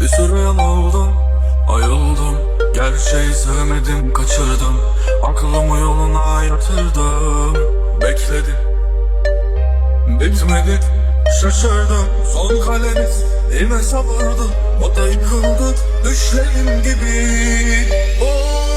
Bir süre oldum ayıldım Gerçeği sevmedim kaçırdım. Aklımı yoluna yatırdım. Bekledim Bitmedi. Şaşırdım. Son kalemiz ilme sabırdı O da yıkıldı. Düşlerim gibi. Oh.